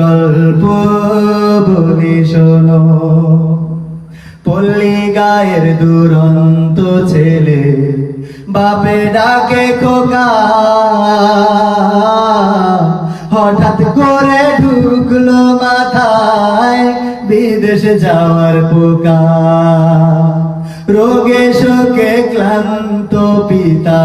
গল্প বলি শোনো। পল্লী গায়ের দুরন্ত ছেলে, বাপে ডাকে খোকা। হঠাৎ করে ঢুকলো মাথায় বিদেশে যাওয়ার পোকা। রোগে শোকে ক্লান্ত পিতা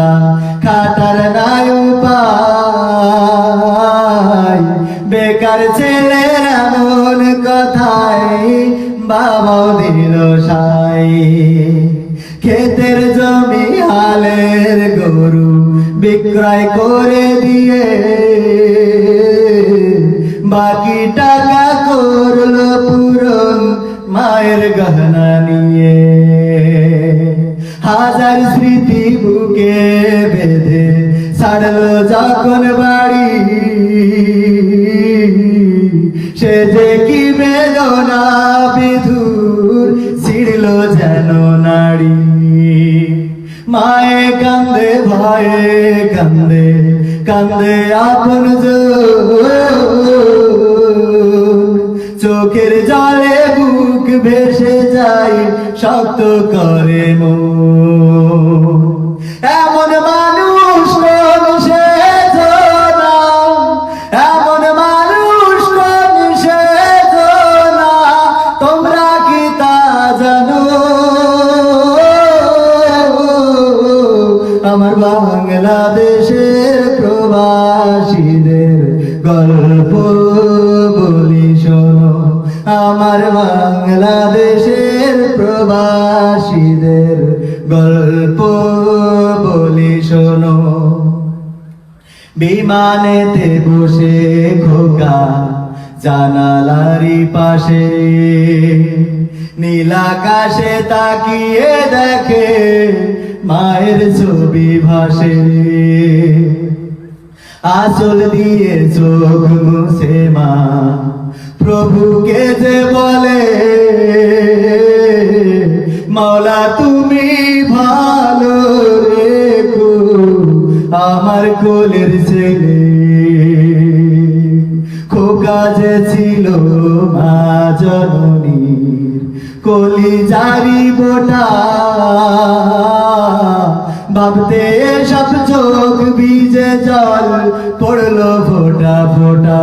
বেকার ছেলের এমন কথায় বাবাও দিল সাই ক্ষেতের জমি হালের গরু বিক্রয় করে দিয়ে, বাকি টাকা করল পূরণ মায়ের গহনা নিয়ে। হাজার স্মৃতি বুকে বেঁধে ছাড়লো যখন বাড়ি ভয়ে কান্দে কান্দে আপন চোখের জলে বুক ভেসে যায় শক্ত করে মন। এমন বাংলাদেশের প্রবাসীদের গল্প বলি শোনো। আমার বাংলাদেশের প্রবাসীদের গল্প বলি শোনো। বিমানেতে বসে খোকা জানালারি পাশে নীলাকাশে তাকিয়ে দেখে মায়ের ছবি ভাসে। আচল দিয়ে চোখ মুছে মা, প্রভুকে যে বলে, মাওলা, তুমি ভালো রেখো, আমার কোলের ছেলে। ছিল মা জননীর কলি জারি বোটা। ভাবতে সব চোখ ভিজে জল পড়ল ফোটা ফোটা।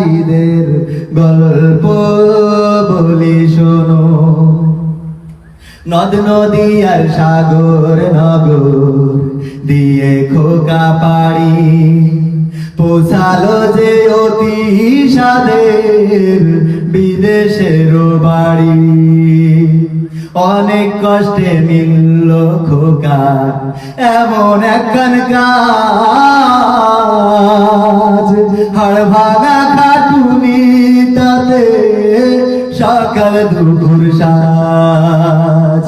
প্রবাসীদের গল্প বলি শোনো। নদ নদী আর সাগর নগর দিয়ে খোকা পাড়ি। পোষালো যে অতি সাদের বিদেশের বাড়ি। অনেক কষ্টে মিলল খোকা, এমন একখান কাজ হাড় ভাঙা সকাল দুপুর সাজ।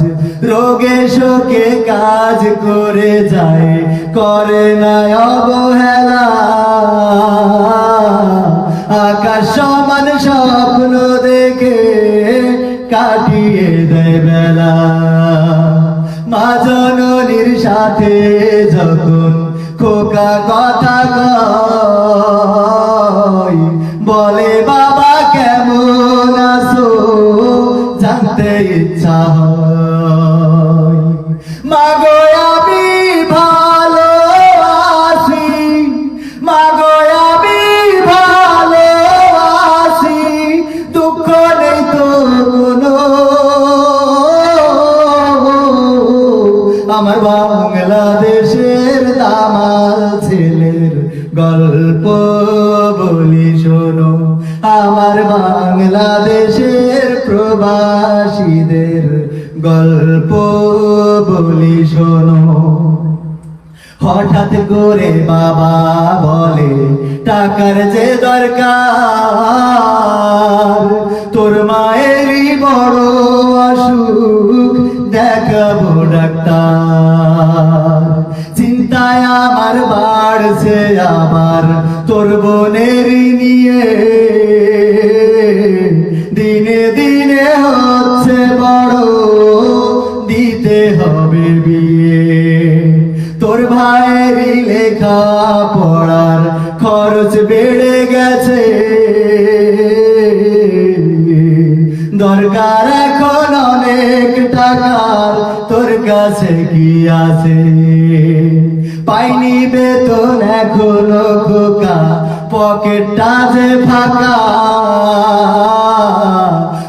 রোগে শোকে কাজ করে যায়, করে না অবহেলা। আকাশ সমান স্বপ্ন দেখে কাটিয়ে দেয় বেলা। মা জননীর সাথে যখন খোকা কথা বলে বাবা কেমন রাসো জানতে ইচ্ছা হয়। মাগো, আমি ভালো আছি মাগো, আমি ভালো আছি দুঃখ নেই তো কোনো। আমার বাংলাদেশে বাংলাদেশের প্রবাসীদের গল্প বলি শোনো। হঠাৎ করে বাবা বলে, টাকার যে দরকার, তোর মায়েরই বড় অসুখ, দেখাবো ডাক্তার। চিন্তায় আমার বাড়ছে আবার, তোর বোনের নিয়ে টাকার তোর কাছে কি আছে? পাইনি বেতন এখনও খোকা, পকেটটা যে ফাঁকা।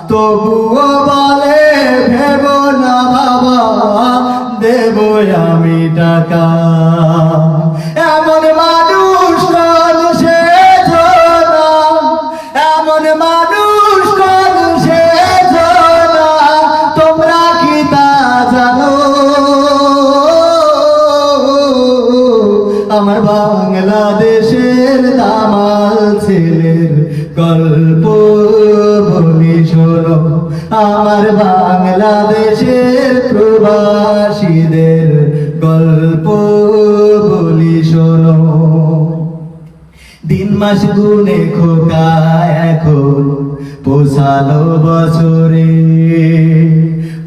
তবুও বলে, ভেব না বাবা, দেব আমি টাকা। আমার বাংলাদেশের প্রবাসীদের গল্প বলি শোনো। দিন মাস গুনে খোকা এখন, পোষালো বছরে।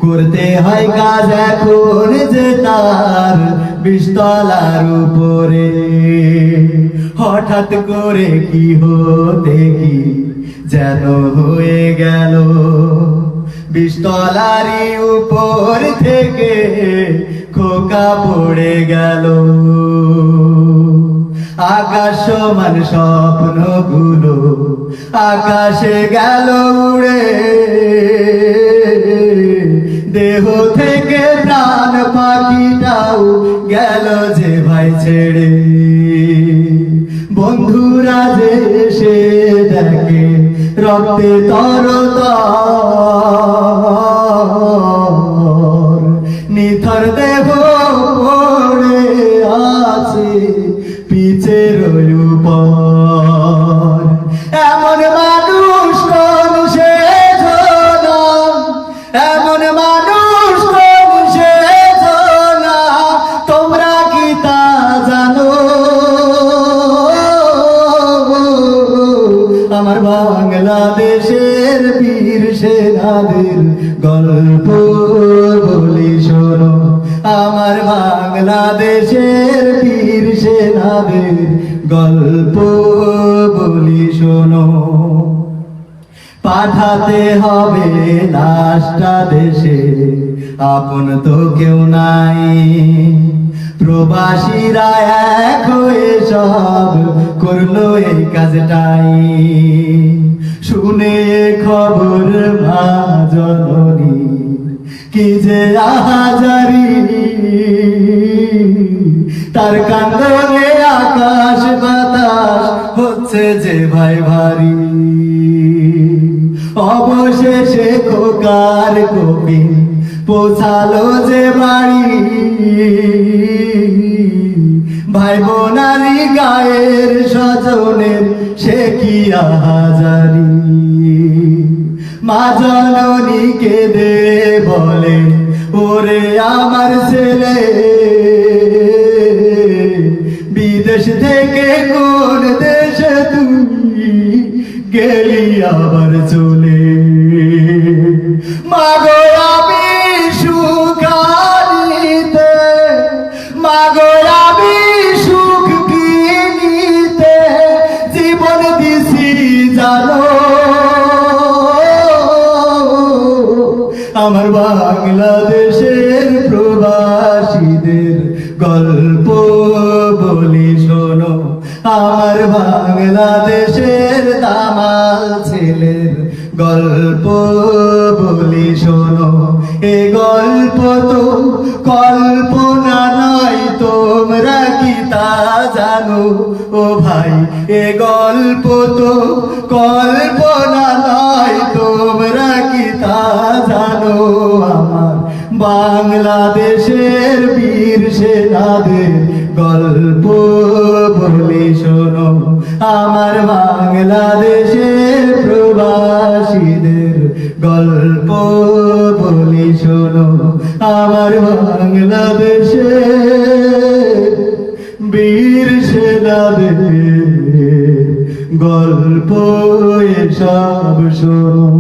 করতে হয় কাজ এখন যে তার বিস্তলার উপরে। হঠাৎ করে কি হতে কি যেন হয়ে গেল। বিস্তলারি উপর থেকে খোকা পড়ে গেল। আকাশ সমান স্বপ্নগুলো আকাশে গেল উড়ে। দেহ থেকে প্রাণ পাখিটাও গেল যে ভাই ছেড়ে। বন্ধুরা যে এসে দেখে, রক্তে তরতর গল্প বলি শোনো, আমার বাংলাদেশের বীর সেনাদের গল্প বলি শোনো। পাঠাতে হবে লাশটা দেশে, আপন তো কেউ নাই। প্রবাসীরা এক হয়ে সব করল এই কাজটাই। শুনে খবর মা জননী কি যে আহাজারি। তার কান্দনে আকাশ বাতাস হচ্ছে যে ভাই ভারী। অবশেষে খোকার কবি পোছালো যে বাড়ি। ভাই বোনারি গায়ের স্বজনের সে কি আহাজারি? মা জননীকে দে বলে, ওরে আমার ছেলে, বিদেশ থেকে কোন দেশে তুই গেলি আবার চলে? আমার বাংলাদেশের প্রবাসীদের গল্প বলি, শোনো। আমার বাংলাদেশের দামাল ছেলের গল্প বলি, শোনো। এ গল্প তো কল্পনা নয় তা জানো? ও ভাই, এ গল্প তো কল্পনা নয়, তোমরা কি তা জানো? আমার বাংলাদেশের বীর সেনাদের গল্প বলি শোনো। আমার বাংলাদেশের প্রবাসীদের গল্প বলি শোনো। আমার বাংলাদেশের গল্প এসব শোনো।